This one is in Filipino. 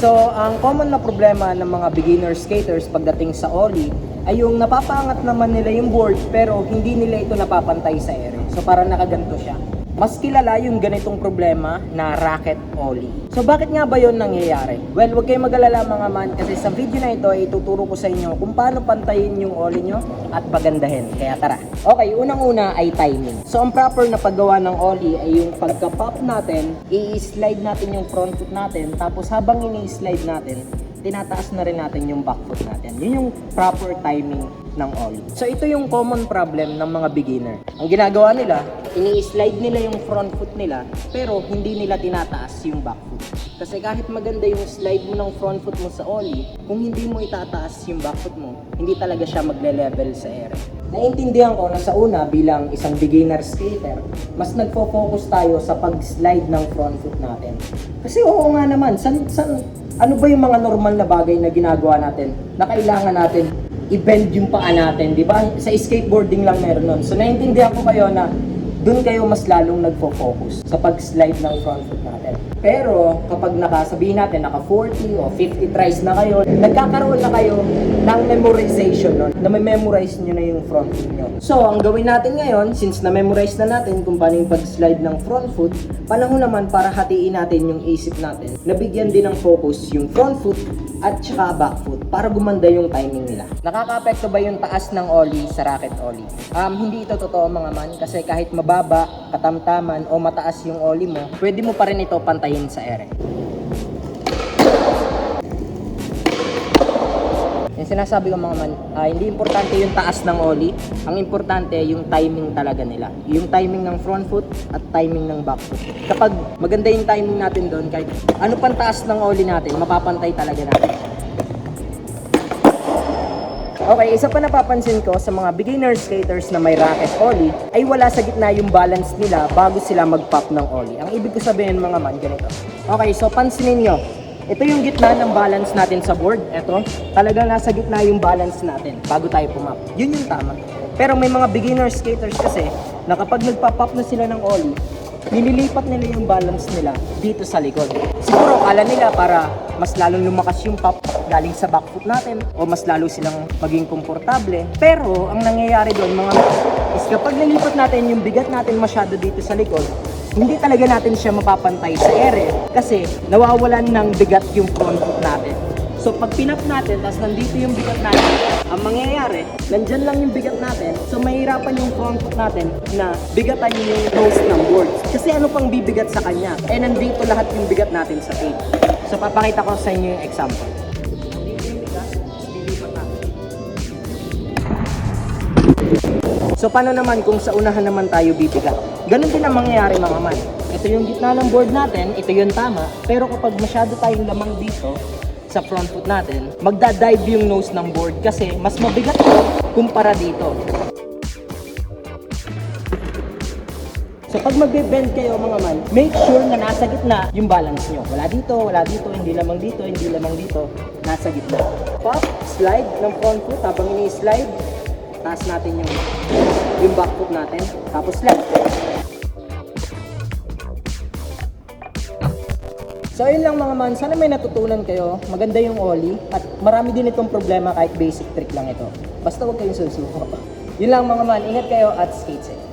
So, ang common na problema ng mga beginner skaters pagdating sa ollie ay yung napapaangat naman nila yung board pero hindi nila ito napapantay sa ere. So, para nakaganto siya. Mas kilala yung ganitong problema na racket ollie. So bakit nga ba yon nangyayari? Well, huwag kayong mag-alala mga man kasi sa video na ito ay ituturo ko sa inyo kung paano pantayin yung ollie nyo at pagandahin. Kaya tara. Okay, unang-una ay timing. So ang proper na paggawa ng ollie ay yung pagka-pop natin, i-slide natin yung front foot natin, tapos habang ini-slide natin, tinataas na rin natin yung back foot natin. Yun yung proper timing ng ollie. So ito yung common problem ng mga beginner. Ang ginagawa nila, ini-slide nila yung front foot nila, pero hindi nila tinataas yung back foot. Kasi kahit maganda yung slide mo ng front foot mo sa ollie, kung hindi mo itataas yung back foot mo, hindi talaga siya magle-level sa ere. Naiintindihan ko na sa una bilang isang beginner skater, mas nagfo-focus tayo sa pag-slide ng front foot natin. Kasi oo nga naman, san, san, ano ba yung mga normal na bagay na ginagawa natin na kailangan natin i-bend yung paa natin, di ba? Sa skateboarding lang meron nun. So naiintindihan ko kayo na doon kayo mas lalong nagfo-focus sa pag-slide ng front foot natin. Pero kapag nakasabihin natin naka 40 o 50 tries na kayo, nagkakaroon na kayo ng memorization nun, na may memorize nyo na yung front foot nyo. So, ang gawin natin ngayon, since na-memorize na natin kung paano yung pag-slide ng front foot, panahon naman para hatiin natin yung isip natin, nabigyan din ng focus yung front foot at saka back foot para gumanda yung timing nila. Nakaka-apekto ba yung taas ng ollie sa racket ollie? Um, hindi ito totoo mga man kasi kahit mababa, katamtaman o mataas yung ollie mo, pwede mo pa rin ito pantayin sa ere. Yung sinasabi ko mga man, ah, hindi importante yung taas ng ollie. Ang importante yung timing talaga nila. Yung timing ng front foot at timing ng back foot. Kapag maganda yung timing natin doon, kahit ano pang taas ng ollie natin, mapapantay talaga natin. Okay, isa pa napapansin ko sa mga beginner skaters na may racket ollie ay wala sa gitna yung balance nila bago sila mag-pop ng ollie. Ang ibig ko sabihin mga man, ganito. Okay, so pansinin nyo. Ito yung gitna ng balance natin sa board. Ito, talagang nasa gitna yung balance natin bago tayo pumap. Yun yung tama. Pero may mga beginner skaters kasi na kapag nagpa-pop na sila ng ollie, nililipat nila yung balance nila dito sa likod. Siguro kala nila para mas lalong lumakas yung pop galing sa back foot natin o mas lalo silang maging komportable. Pero ang nangyayari doon mga is kapag nilipat natin yung bigat natin masyado dito sa likod, hindi talaga natin siya mapapantay sa ere kasi nawawalan ng bigat yung front foot natin. So pag pinap natin, tapos nandito yung bigat natin, ang mangyayari, nandyan lang yung bigat natin, so mahirapan yung front foot natin na bigatan yung nose ng board. Kasi ano pang bibigat sa kanya? Eh nandito lahat yung bigat natin sa tape. So papakita ko sa inyo yung example. So paano naman kung sa unahan naman tayo bibigat? Ganun din ang mangyayari mga man. Ito yung gitna ng board natin, ito yung tama, pero kapag masyado tayong lamang dito sa front foot natin, magda-dive yung nose ng board kasi mas mabigat ito kumpara dito. So pag magbe-bend kayo mga man, make sure na nasa gitna yung balance nyo. Wala dito, wala dito, hindi lamang dito, hindi lamang dito, nasa gitna. Pop, slide ng front foot habang ini-slide, taas natin yung yung back foot natin, tapos slide. So ayun lang mga man, sana may natutunan kayo. Maganda yung ollie at marami din itong problema kahit basic trick lang ito. Basta huwag kayong susuko. Yun lang mga man, ingat kayo at skate safe.